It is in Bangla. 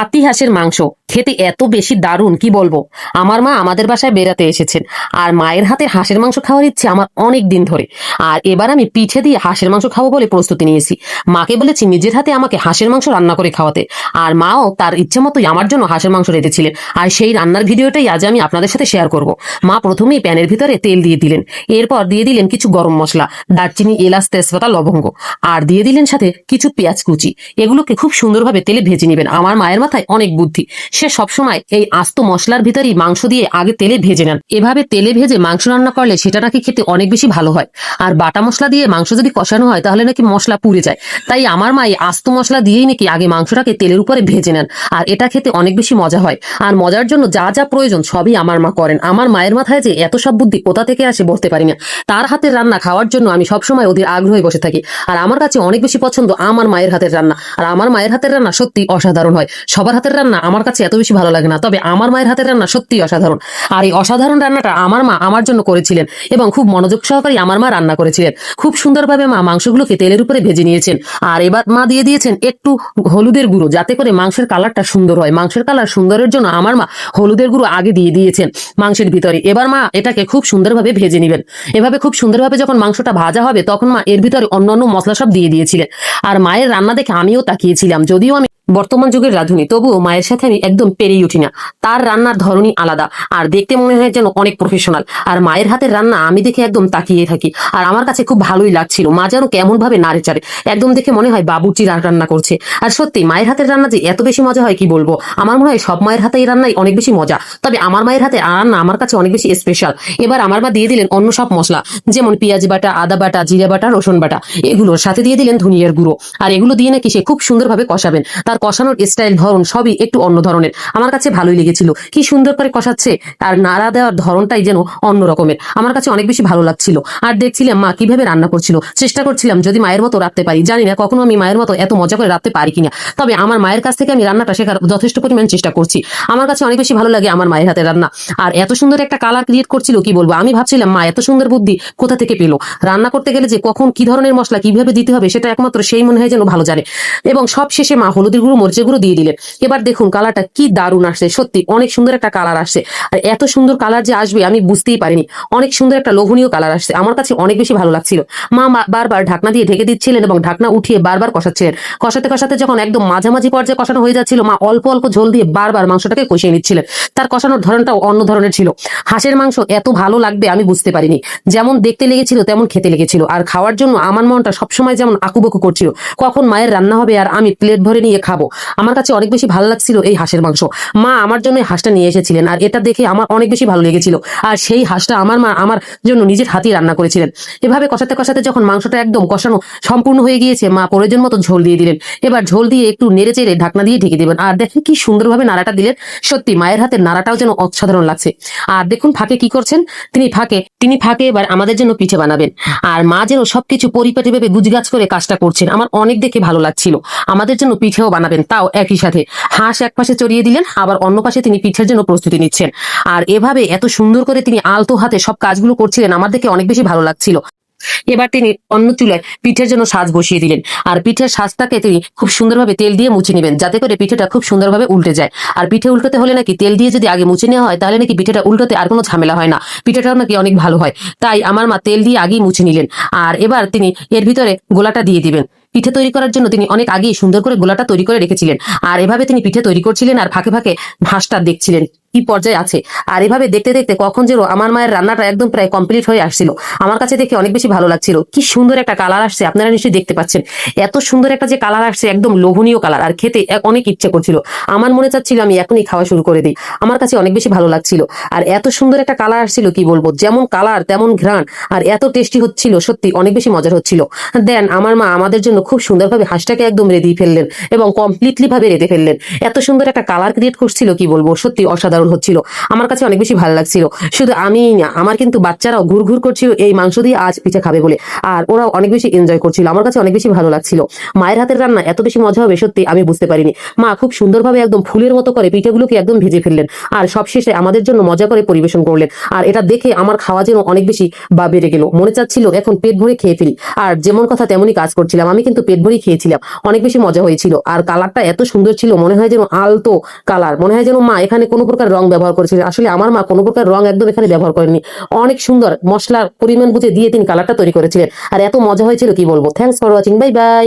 পাতি হাঁসের মাংস। খেতে এত বেশি দারুণ, কি বলব? আমার মা আমাদের বাসায় বেড়াতে এসেছেন, আর মায়ের হাতে হাঁসের মাংস খাওয়ার ইচ্ছে আমার অনেক দিন ধরে। আর এবার আমি পিঠে দিয়ে হাঁসের মাংস খাব বলে প্রস্তুতি নিয়েছি। মাকে বলেছি, নিজের হাতে আমাকে হাঁসের মাংস রান্না করে খাওয়াতে। আর মাও তার ইচ্ছে মতোই আমার জন্য হাঁসের মাংস রেঁধেছিলেন। আর সেই রান্নার ভিডিওটাই আজ আমি আপনাদের সাথে শেয়ার করব। মা প্রথমেই প্যানের ভিতরে তেল দিয়ে দিলেন। এরপর দিয়ে দিলেন কিছু গরম মশলা, দারচিনি, এলাচ, তেজপাতা, লবঙ্গ। আর দিয়ে দিলেন সাথে কিছু পেঁয়াজ কুচি। এগুলোকে খুব সুন্দরভাবে তেলে ভেজে নেবেন। আমার মায়ের মাথায় অনেক বুদ্ধি। সে সবসময় এই আস্ত মশলার ভিতরেই মাংস দিয়ে আগে তেলে ভেজে নেন। এভাবে তেলে ভেজে মাংস রান্না করলে সেটা নাকি খেতে অনেক বেশি ভালো হয়। আর বাটা মশলা দিয়ে মাংস যদি কষানো হয়, তাহলে নাকি মশলা পুড়ে যায়। তাই আমার মা এই আস্ত মশলা দিয়েই নাকি আগে মাংসটাকে তেলের উপরে ভেজে নেন। আর এটা খেতে অনেক বেশি মজা হয়। আর মজার জন্য যা যা প্রয়োজন সবই আমার মা করেন। আমার মায়ের মাথায় যে এত সব বুদ্ধি কোথা থেকে আসে বলতে পারি না। তার হাতের রান্না খাওয়ার জন্য আমি সবসময় ওদের আগ্রহে বসে থাকি। আর আমার কাছে অনেক বেশি পছন্দ আমার মায়ের হাতের রান্না। আর আমার মায়ের হাতের রান্না সত্যি অসাধারণ হয়। সবার হাতের রান্না আমার কাছে এত বেশি ভালো লাগে না। তবে আমার মায়ের হাতের রান্না সত্যি অসাধারণ। আর এই অসাধারণ রান্নাটা আমার মা আমার জন্য করেছিলেন এবং খুব মনোযোগ সহকারে আমার মা রান্না করেছিলেন। খুব সুন্দরভাবে মা মাংসগুলোকে তেলের উপরে ভেজে নিয়েছেন। আর এবার মা দিয়ে দিয়েছেন একটু হলুদের গুঁড়ো, যাতে করে মাংসের কালারটা সুন্দর হয়। মাংসের কালার সুন্দরের জন্য আমার মা হলুদের গুঁড়ো আগে দিয়ে দিয়েছেন মাংসের ভিতরে। এবার মা এটাকে খুব সুন্দরভাবে ভেজে নেবেন। এভাবে খুব সুন্দরভাবে যখন মাংসটা ভাজা হবে, তখন মা এর ভিতরে অন্যান্য মশলা সব দিয়ে দিয়েছিলেন। আর মায়ের রান্না দেখে আমিও তাকিয়েছিলাম, যদিও আমি বর্তমান যুগের রাঁধুনি। তবুও মায়ের সাথে আমি একদম পেরেই উঠি না। তার রান্নার ধরনই আলাদা। আর দেখতে মনে হয় যেন অনেক প্রফেশনাল আর মায়ের হাতের রান্না আমি দেখে একদম তাকিয়ে থাকি। আর আমার কাছে খুব ভালোই লাগছিল। মা যেন কেমন ভাবে নাড়ে চাড়ে। একদম দেখে মনে হয় বাবুচি রান্না করছে। আর সত্যি, মায়ের হাতের রান্না যে এত বেশি মজা হয় কি বলব? আমার মনে হয় সব মায়ের হাতে এই রান্নাই অনেক বেশি মজা। তবে আমার মায়ের হাতে রান্না আমার কাছে অনেক বেশি স্পেশাল এবার আমার মা দিয়ে দিলেন অন্য সব মশলা। যেমন পেঁয়াজ বাটা, আদা বাটা, জিরে বাটা, রসুন বাটা। এগুলোর সাথে দিয়ে দিলেন ধনিয়ার গুঁড়ো। আর এগুলো দিয়ে নাকি সে খুব সুন্দরভাবে কষাবেন। তার কষানোর স্টাইল ধরন সবই একটু অন্য ধরনের। আমার কাছে ভালোই লেগেছিল। কি সুন্দর করে কষাচ্ছে। আর নাড়া দেওয়ার ধরনটাই যেন অন্য রকমের। আমার কাছে অনেক বেশি ভালো লাগছিল। আর দেখছিলাম মা কীভাবে রান্না করছিল। চেষ্টা করছিলাম যদি মায়ের মতো রাখতে পারি। জানি না কখনো আমি মায়ের মতো এত মজা করে রাখতে পারি কিনা। তবে আমার মায়ের কাছ থেকে আমি রান্নাটা শেখার যথেষ্ট পরিমাণ চেষ্টা করছি। আমার কাছে অনেক বেশি ভালো লাগে আমার মায়ের হাতে রান্না। আর এত সুন্দর একটা কালার ক্রিয়েট করছিল, কি বলব? আমি ভাবছিলাম, মা, এত সুন্দর বুদ্ধি কোথা থেকে পেল? রান্না করতে গেলে যে কখন কি ধরনের মশলা কীভাবে দিতে হবে সেটা একমাত্র সেই মনে হয় যেন ভালো জানে। এবং সব শেষে মা হলুদের গুঁড়ো মরিচের গুঁড়ো দিয়ে দিলেন। এবার দেখুন কালারটা কি দারুণ আসছে, সত্যি অনেক সুন্দর একটা কালার আসছে। আর এত সুন্দর কালার যে আসবে আমি বুঝতেই পারিনি। অনেক সুন্দর একটা লোভনীয় কালার আসছে। আমার কাছে অনেক বেশি ভালো লাগছিল। মা বারবার ঢাকনা দিয়ে ঢেকে দিচ্ছিলেন এবং ঢাকনা উঠিয়ে বারবার কষাচ্ছিলেন। কষাতে কষাতে যখন একদম মাঝামাঝি পর্যায়ে কষানো হয়ে যাচ্ছিল, মা অল্প অল্প ঝোল দিয়ে বারবার মাংসটাকে কষিয়ে নিচ্ছিলেন। তার কষানোর ধরনটাও অন্য ধরনের ছিল। হাঁসের মাংস এত ভালো লাগবে আমি বুঝতে পারিনি। যেমন দেখতে লেগেছিল, তেমন খেতে লেগেছিল। আর খাওয়ার জন্য আমার মনটা সবসময় যেমন আকুবকু করছিল। কখন মায়ের রান্না হবে আর আমি প্লেট ভরে নিয়ে খাব। আমার কাছে অনেক বেশি ভালো লাগছিল এই হাঁসের মাংস। মা আমার জন্য হাঁসটা নিয়ে এসেছিলেন আর এটা দেখে আমার অনেক বেশি ভালো লেগেছিল। আর সেই হাঁসটা আমার মা আমার জন্য নিজের হাতেই রান্না করেছিলেন। এভাবে কষাতে কষাতে যখন মাংসটা একদম কষানো সম্পূর্ণ হয়ে গিয়েছে, মা প্রয়োজন মতো ঝোল দিয়ে দিলেন। এবার ঝোল দিয়ে একটু নেড়ে চেড়ে ঢাকনা দিয়ে ঢেকে দেবেন। আর দেখেন কি সুন্দরভাবে নাড়াটা দিলেন। সত্যি মায়ের হাতের নাড়াটাও যেন অসাধারণ লাগছে। আর দেখুন ফাঁকে কি করছেন। তিনি ফাঁকে তিনি ফাঁকে এবার আমাদের জন্য পিঠে বানাবেন। আর মা যেন সবকিছু পরিপাটি ভেবে গুজগাছ করে কাজটা করছেন। আমার অনেক দেখে ভালো লাগছিল। আমাদের জন্য পিঠেও বানাবেন তাও একই সাথে। হাঁস এক পাশে চড়িয়ে দিলেন, আবার অন্য পাশে তিনি পিঠের জন্য প্রস্তুতি নিচ্ছেন। আর এভাবে এত সুন্দর করে তিনি আলতো হাতে সব কাজগুলো করছিলেন, আমার দেখে অনেক বেশি ভালো লাগছিল। এবার তিনি অন্য চুলায় পিঠের জন্য সাজ বসিয়ে দিলেন। আর পিঠের সাজটাকে তিনি খুব সুন্দরভাবে তেল দিয়ে মুছে নেবেন, যাতে করে পিঠেটা খুব সুন্দরভাবে উল্টে যায়। আর পিঠে উল্টোতে হলে নাকি তেল দিয়ে যদি আগে মুছে নেওয়া হয়, তাহলে নাকি পিঠেটা উল্টোতে আর কোনো ঝামেলা হয় না। পিঠেটাও নাকি অনেক ভালো হয়। তাই আমার মা তেল দিয়ে আগেই মুছে নিলেন। আর এবার তিনি এর ভিতরে গোলাটা দিয়ে দিবেন। পিঠে তৈরি করার জন্য তিনি অনেক আগেই সুন্দর করে গোলাটা তৈরি করে রেখেছিলেন। আর এভাবে তিনি পিঠে তৈরি করছিলেন আর ফাঁকে ফাঁকে হাঁসটা দেখছিলেন। কি পর্যায়ে আছে? আর এভাবে দেখতে দেখতে কখন যেন আমার মায়ের রান্নাটা একদম প্রায় কমপ্লিট হয়ে আসছিল। আমার কাছে দেখে অনেক বেশি ভালো লাগছিল। কি সুন্দর একটা কালার আসছে, আপনারা নিশ্চয়ই দেখতে পাচ্ছেন। এত সুন্দর একটা যে কালার আসছে, একদম লোভনীয় কালার আর খেতে অনেক ইচ্ছে করছিল। আমার মনে চাচ্ছিল আমি এখনই খাওয়া শুরু করে দিই। আমার কাছে অনেক বেশি ভালো লাগছিল। আর এত সুন্দর একটা কালার আসছিল, কি বলব? যেমন কালার তেমন ঘ্রাণ, আর এত টেস্টি হচ্ছিল, সত্যি অনেক বেশি মজার হচ্ছিল। দেন আমার মা আমাদের জন্য খুব সুন্দরভাবে হাঁসটাকে একদম রেডি ফেললেন এবং কমপ্লিটলি ভাবে রেঁধে ফেললেন। এত সুন্দর একটা কালার ক্রিয়েট করছিল, কি বলব? সত্যি অসাধারণ দারুণ হচ্ছিল। আমার কাছে অনেক বেশি ভালো লাগছিল। শুধু আমি না, আমার কিন্তু বাচ্চারাও ঘুর ঘুর করছিল এই মাংস দিয়ে আজ পিঠে খাবে বলে। আর ওরাও অনেক বেশি এনজয় করছিল। আমার কাছে অনেক বেশি ভালো লাগছিল। মায়ের হাতের রান্না এত বেশি মজা হবে সত্যি আমি বুঝতে পারিনি। মা খুব সুন্দরভাবে একদম ফুলের মতো করে পিঠেগুলোকে একদম ভেজে ফেললেন। আর সবশেষে আমাদের জন্য মজা করে পরিবেশন করলেন। আর এটা দেখে আমার খাওয়া যেন অনেক বেশি বা বেড়ে গেল। মনে চাচ্ছিল এখন পেট ভরে খেয়ে ফেলি। আর যেমন কথা তেমনই কাজ করছিলাম। আমি কিন্তু পেট ভরেই খেয়েছিলাম। অনেক বেশি মজা হয়েছিল। আর কালারটা এত সুন্দর ছিল, মনে হয় যেন আলতো কালার। মনে হয় যেন মা এখানে কোনো প্রকার রং ব্যবহার করেছিলেন। আসলে আমার মা কোনো প্রকার রং একদম এখানে ব্যবহার করেননি। অনেক সুন্দর মশলার পরিমাণ বুঝে দিয়ে তিনি কালারটা তৈরি করেছিলেন। আর এত মজা হয়েছিল, কি বলব? Thanks for watching bye bye